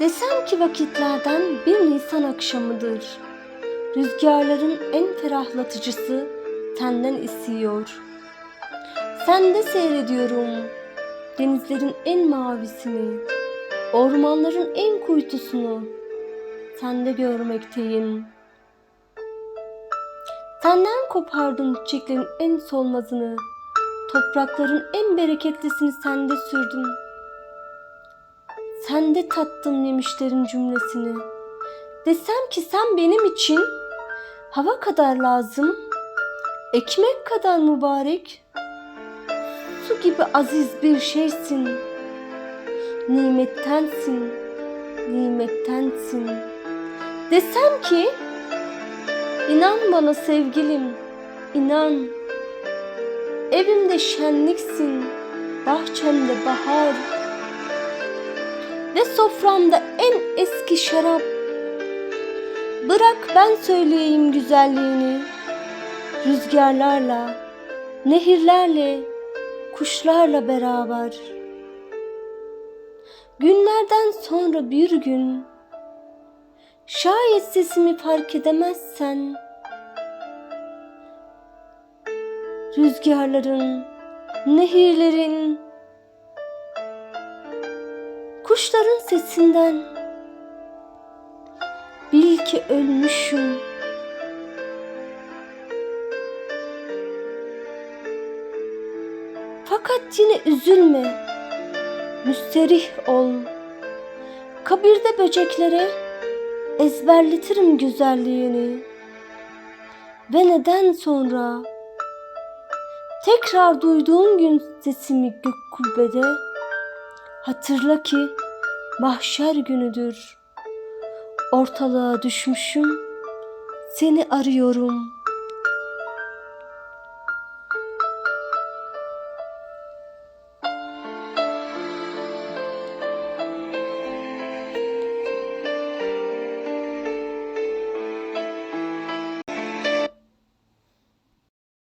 Desem ki vakitlerden bir Nisan akşamıdır. Rüzgarların en ferahlatıcısı senden esiyor. Sende seyrediyorum denizlerin en mavisini, ormanların en kuytusunu sende görmekteyim. Senden kopardım çiçeklerin en solmazını, toprakların en bereketlisini sende sürdüm. Sende tattım yemişlerin cümlesini. Desem ki sen benim için hava kadar lazım, ekmek kadar mübarek, su gibi aziz bir şeysin. Nimettensin, nimettensin. Desem ki inan bana sevgilim, inan. Evimde şenliksin, bahçemde bahar. Ve soframda en eski şarap. Bırak ben söyleyeyim güzelliğini. Rüzgarlarla, nehirlerle, kuşlarla beraber. Günlerden sonra bir gün şayet sesimi fark edemezsen rüzgarların, nehirlerin, kuşların sesinden bil ki ölmüşüm. Fakat yine üzülme. Müsterih ol. Kabirde böceklere ezberletirim güzelliğini. Ve neden sonra tekrar duyduğum gün sesimi gök kubbede hatırla ki mahşer günüdür. Ortalığa düşmüşüm, seni arıyorum.''